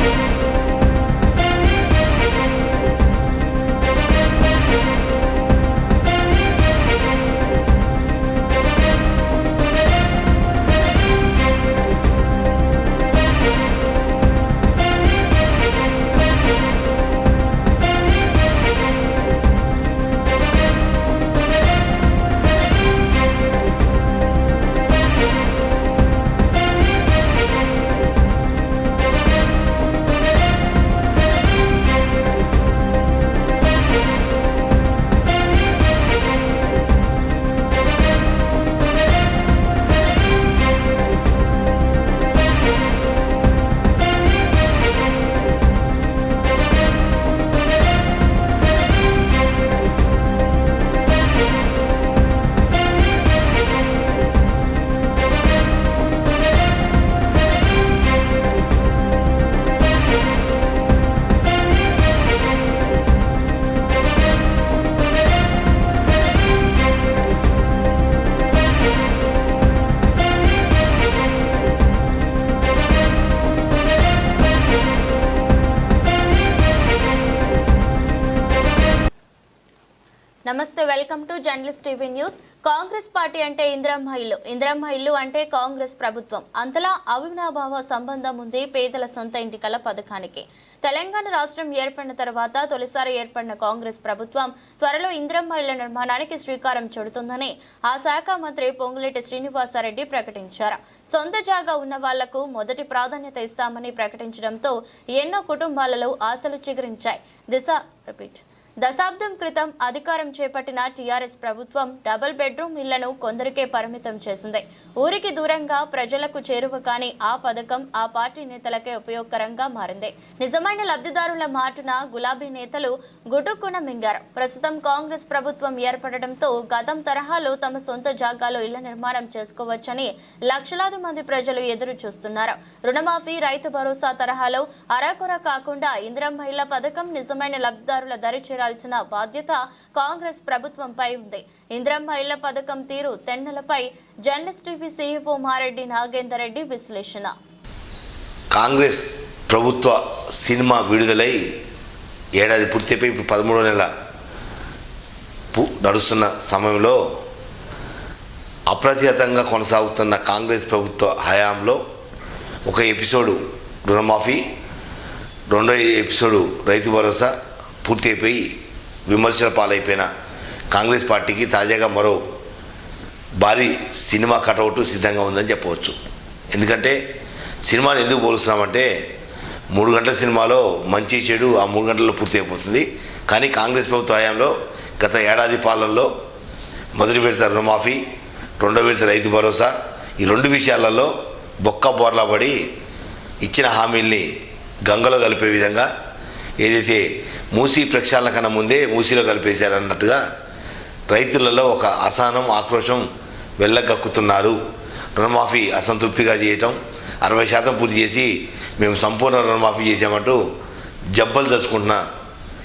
Музика నమస్తే welcome to journalist TV news. Congress party అంటే ఇందిరమ్మ ఇల్లు. ఇందిరమ్మ ఇల్లు అంటే కాంగ్రెస్ ప్రభుత్వం. అంతలా అవినాభావ సంబంధం ఉంది పేదల సొంత ఇంటికల పథకానికి. తెలంగాణ రాష్ట్రం ఏర్పడిన తర్వాత తొలిసారి ఏర్పడిన కాంగ్రెస్ ప్రభుత్వం త్వరలో ఇందిరమ్మ ఇళ్ళ నిర్మాణానికి శ్రీకారం చుడుతుందని ఆ శాఖ మంత్రి పొంగులేటి శ్రీనివాసారెడ్డి ప్రకటించారు. సొంత జాగా ఉన్న వాళ్ళకు మొదటి ప్రాధాన్యత ఇస్తామని ప్రకటించడంతో ఎన్నో కుటుంబాలలో ఆశలు చిగురించాయి. దిశ రిపీట్. దశాబ్దం క్రితం అధికారం చేపట్టిన టీఆర్ఎస్ ప్రభుత్వం డబుల్ బెడ్రూమ్ ఇళ్ళను కొందరికే పరిమితం చేసింది. ఊరికి దూరంగా ప్రజలకు చేరువ కాని ఆ పథకం ఆ పార్టీ నేతలకే ఉపయోగకరంగా మారింది. నిజమైన లబ్ధిదారుల మాటున గులాబీ నేతలు గుటుక్కున మింగారు. ప్రస్తుతం కాంగ్రెస్ ప్రభుత్వం ఏర్పడడంతో గతం తరహాలో తమ సొంత జాగాలో ఇళ్ళ నిర్మాణం చేసుకోవచ్చని లక్షలాది మంది ప్రజలు ఎదురు చూస్తున్నారు. రుణమాఫీ రైతు భరోసా తరహాలో అరాకొర కాకుండా ఇందిరమ్మ ఇళ్ళ పథకం నిజమైన లబ్ధిదారుల దరి తీర్చాల్సిన బాధ్యత కాంగ్రెస్ ప్రభుత్వంపై ఉంది. ఇంద్రమ్మ ఇళ్ళ పథకం తీరు తెన్నెలపై journalist TV CEO Mareddy Nagender Reddy విశ్లేషణ. కాంగ్రెస్ ప్రభుత్వ సినిమా విడుదలై ఏడాది పూర్తయిపోయి ఇప్పుడు పదమూడో నెల పు- నడుస్తున్న సమయంలో అప్రతిహతంగా కొనసాగుతున్న కాంగ్రెస్ ప్రభుత్వ హయాంలో ఒక ఎపిసోడు రుణమాఫీ రెండో ఎపిసోడు రైతు భరోసా పూర్తి అయిపోయి విమర్శల పాలైపోయిన కాంగ్రెస్ పార్టీకి తాజాగా మరో భారీ సినిమా కటౌట్ సిద్ధంగా ఉందని చెప్పవచ్చు. ఎందుకంటే సినిమాని ఎందుకు పోలుస్తున్నామంటే మూడు గంటల సినిమాలో మంచి చెడు ఆ మూడు గంటల్లో పూర్తి అయిపోతుంది కానీ కాంగ్రెస్ ప్రభుత్వ హయాంలో గత ఏడాది పాలనలో మొదటి విడత రుణమాఫీ రెండో విడత రైతు భరోసా ఈ రెండు విషయాలలో బొక్క బోర్లాపడి ఇచ్చిన హామీల్ని గంగలో కలిపే విధంగా ఏదైతే మూసీ ప్రక్షాళన కన్నా ముందే మూసీలో కలిపేశారన్నట్టుగా రైతులలో ఒక అసహనం ఆక్రోశం వెళ్ళగక్కుతున్నారు రుణమాఫీ అసంతృప్తిగా చేయటం అరవై శాతం పూర్తి చేసి మేము సంపూర్ణ రుణమాఫీ చేసామంటూ జబ్బలు తెచ్చుకుంటున్న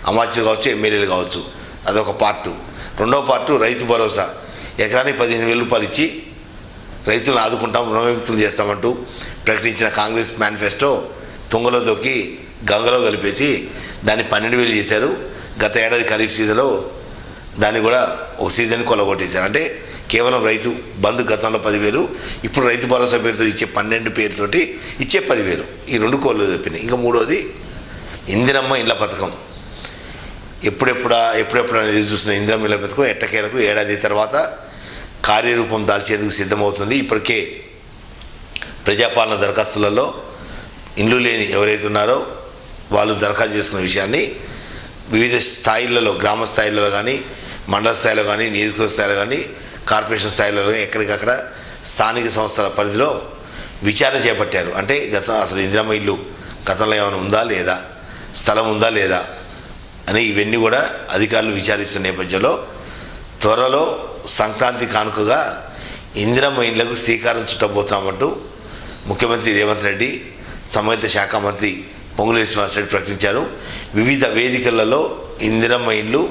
అమాత్యులు కావచ్చు ఎమ్మెల్యేలు కావచ్చు. అదొక పార్టు. రెండవ పార్టు రైతు భరోసా. ఎకరానికి పదిహేను వేల రూపాయలు ఇచ్చి రైతులను ఆదుకుంటాం రుణవిముక్తులు చేస్తామంటూ ప్రకటించిన కాంగ్రెస్ మేనిఫెస్టో తుంగలో దొక్కి గంగలో కలిపేసి దాన్ని పన్నెండు వేలు చేశారు. గత ఏడాది ఖరీఫ్ సీజన్లో దాన్ని కూడా ఒక సీజన్ కొలగొట్టేశారు. అంటే కేవలం రైతు బంధు గతంలో పదివేలు ఇప్పుడు రైతు భరోసా పేరుతో ఇచ్చే పన్నెండు పేరుతోటి ఇచ్చే పదివేలు. ఈ రెండు కోళ్ళు చెప్పినాయి. ఇంకా మూడోది ఇందిరమ్మ ఇళ్ళ పథకం. ఎప్పుడెప్పుడా ఎప్పుడెప్పుడు అనేది ఎదురు చూస్తున్న ఇందిరమ్మ ఇళ్ళ పథకం ఎట్టకేలకు ఏడాది తర్వాత కార్యరూపం దాల్చేందుకు సిద్ధమవుతుంది. ఇప్పటికే ప్రజాపాలన దరఖాస్తులలో ఇండ్లు లేని ఎవరైతే ఉన్నారో వాళ్ళు దరఖాస్తు చేసుకున్న విషయాన్ని వివిధ స్థాయిలలో గ్రామ స్థాయిలలో కానీ మండల స్థాయిలో కానీ నియోజకవర్గ స్థాయిలో కానీ కార్పొరేషన్ స్థాయిలో కానీ ఎక్కడికక్కడ స్థానిక సంస్థల పరిధిలో విచారణ చేపట్టారు. అంటే గత అసలు ఇందిరమ్మ ఇల్లు గతంలో ఏమైనా ఉందా లేదా? స్థలం ఉందా లేదా? అని ఇవన్నీ కూడా అధికారులు విచారిస్తున్న నేపథ్యంలో త్వరలో సంక్రాంతి కానుకగా ఇందిరమ్మ ఇండ్లకు శ్రీకారం చుట్టబోతున్నామంటూ ముఖ్యమంత్రి రేవంత్ రెడ్డి సంబంధిత శాఖ మంత్రి పొంగులేశ్వర మాస్టర్ ప్రకటించారు. వివిధ వేదికలలో ఇందిరమ్మ ఇండ్లు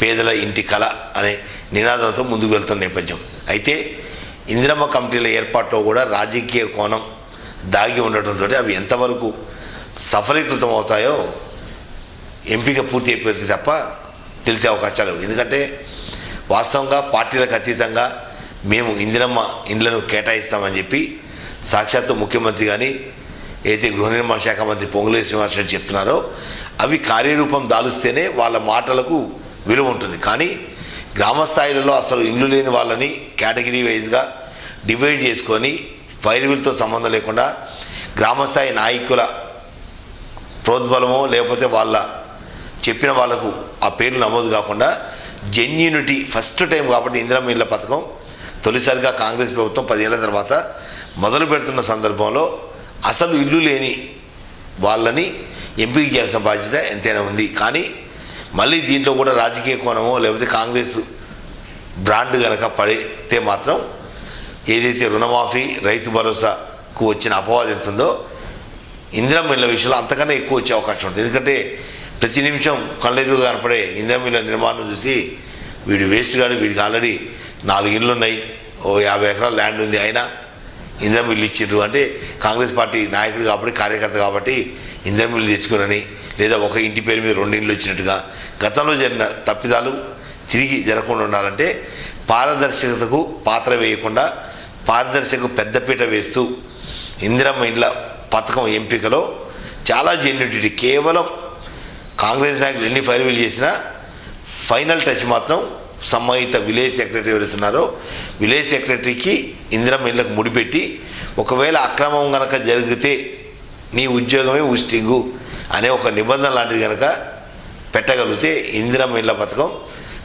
పేదల ఇంటి కళ అనే నినాదంతో ముందుకు వెళ్తున్న నేపథ్యం. అయితే ఇందిరమ్మ కమిటీల ఏర్పాటులో కూడా రాజకీయ కోణం దాగి ఉండటంతో అవి ఎంతవరకు సఫలీకృతం అవుతాయో ఎంపిక పూర్తి అయిపోతుంది తప్ప తెలిసే అవకాశాలు ఎందుకంటే వాస్తవంగా పార్టీలకు అతీతంగా మేము ఇందిరమ్మ ఇండ్లను కేటాయిస్తామని చెప్పి సాక్షాత్తు ముఖ్యమంత్రి కానీ అయితే గృహ నిర్మాణ శాఖ మంత్రి పొంగులే శ్రీనివాస్ చెప్తున్నారో అవి కార్యరూపం దాలుస్తేనే వాళ్ళ మాటలకు విలువ ఉంటుంది. కానీ గ్రామ స్థాయిలలో అసలు ఇల్లు లేని వాళ్ళని కేటగిరీ వైజ్గా డివైడ్ చేసుకొని వైరువులతో సంబంధం లేకుండా గ్రామస్థాయి నాయకుల ప్రోద్బలమో లేకపోతే వాళ్ళ చెప్పిన వాళ్ళకు ఆ పేర్లు నమోదు కాకుండా జెన్యూనిటీ ఫస్ట్ టైం కాబట్టి ఇందిరమ్మ ఇళ్ళ పథకం తొలిసారిగా కాంగ్రెస్ ప్రభుత్వం పదేళ్ళ తర్వాత మొదలు పెడుతున్న సందర్భంలో అసలు ఇల్లు లేని వాళ్ళని ఎంపిక చేయాల్సిన బాధ్యత ఎంతైనా ఉంది. కానీ మళ్ళీ దీంట్లో కూడా రాజకీయ కోణమో లేకపోతే కాంగ్రెస్ బ్రాండ్ కనుక పడితే మాత్రం ఏదైతే రుణమాఫీ రైతు భరోసాకు వచ్చిన అపవాదం ఎంత ఉందో ఇందిరమ్మ విషయంలో అంతకన్నా ఎక్కువ వచ్చే అవకాశం ఉంటుంది. ఎందుకంటే ప్రతి నిమిషం కళ్ళెదురు కనపడే ఇందిరమ్మ నిర్మాణం చూసి వీడు వేస్ట్ గాడు వీడికి ఆల్రెడీ నాలుగు ఇళ్ళు ఉన్నాయి ఓ యాభై ఎకరాల ల్యాండ్ ఉంది. అయినా ఇందిరమ్మ బిల్లు ఇచ్చిండ్రు. అంటే కాంగ్రెస్ పార్టీ నాయకుడు కాబట్టి కార్యకర్త కాబట్టి ఇందిరమ్మ బిల్లు తెచ్చుకోరని లేదా ఒక ఇంటి పేరు మీద రెండు వచ్చినట్టుగా గతంలో జరిగిన తప్పిదాలు తిరిగి జరగకుండా ఉండాలంటే పారదర్శకతకు పాత్ర వేయకుండా పారదర్శకకు పెద్దపీట వేస్తూ ఇందిరమ్మ ఇండ్ల పథకం ఎంపికలో చాలా జెన్యునిటీ. కేవలం కాంగ్రెస్ నాయకులు ఎన్ని ఫైర్వీలు చేసినా ఫైనల్ టచ్ మాత్రం సంబంధిత విలేజ్ సెక్రటరీ ఎవరుతున్నారో విలేజ్ సెక్రటరీకి ఇందిరమ్మ ఇళ్ళకు ముడిపెట్టి ఒకవేళ అక్రమం గనక జరిగితే నీ ఉద్యోగమే ఉస్టింగు అనే ఒక నిబంధన లాంటిది కనుక పెట్టగలిగితే ఇందిరమ్మ ఇళ్ళ పథకం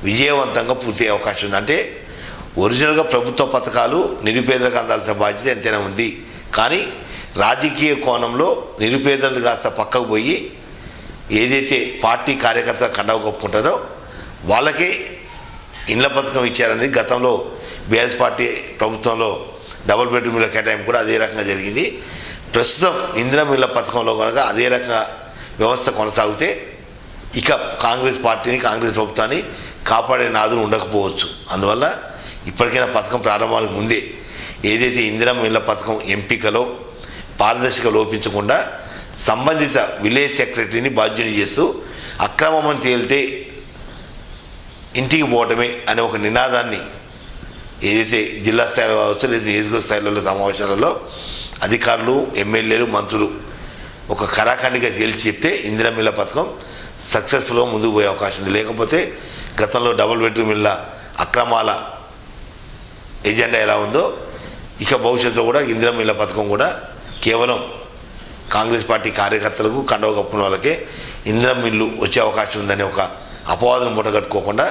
విజయవంతంగా పూర్తి అవకాశం ఉంది. అంటే ఒరిజినల్గా ప్రభుత్వ పథకాలు నిరుపేదలకు అందాల్సిన బాధ్యత ఎంతైనా ఉంది. కానీ రాజకీయ కోణంలో నిరుపేదలు కాస్త పక్కకు పోయి ఏదైతే పార్టీ కార్యకర్త కండవ కప్పుకుంటారో వాళ్ళకే ఇండ్ల పథకం ఇచ్చారనేది గతంలో బీఆర్ఎస్ పార్టీ ప్రభుత్వంలో డబుల్ బెడ్రూమ్ల కేటాయింపు కూడా అదే రకంగా జరిగింది. ప్రస్తుతం ఇందిరం ఇళ్ళ పథకంలో కనుక అదే రకంగా వ్యవస్థ కొనసాగితే ఇక కాంగ్రెస్ పార్టీని కాంగ్రెస్ ప్రభుత్వాన్ని కాపాడే నాదులు ఉండకపోవచ్చు. అందువల్ల ఇప్పటికైనా పథకం ప్రారంభానికి ముందే ఏదైతే ఇందిరం ఇళ్ళ పథకం ఎంపికలో పారదర్శక లోపించకుండా సంబంధిత విలేజ్ సెక్రటరీని బాధ్యుని చేస్తూ అక్రమమని తేలితే ఇంటికి పోవటమే అనే ఒక నినాదాన్ని ఏదైతే జిల్లా స్థాయిలో కావచ్చు లేదా నియోజకవర్గ స్థాయిలలో సమావేశాలలో అధికారులు ఎమ్మెల్యేలు మంత్రులు ఒక కరాఖండిగా తేల్చి చెప్తే ఇందిరమిల్ల పథకం సక్సెస్ఫుల్గా ముందుకు పోయే అవకాశం ఉంది. లేకపోతే గతంలో డబుల్ బెడ్రూమ్ ఇళ్ళ అక్రమాల ఎజెండా ఎలా ఉందో ఇక భవిష్యత్తులో కూడా ఇందిరం పథకం కూడా కేవలం కాంగ్రెస్ పార్టీ కార్యకర్తలకు కండవ కప్పున వాళ్ళకే ఇందిరం ఇల్లు వచ్చే అవకాశం ఉందనే ఒక అపవాదం మూటగట్టుకోకుండా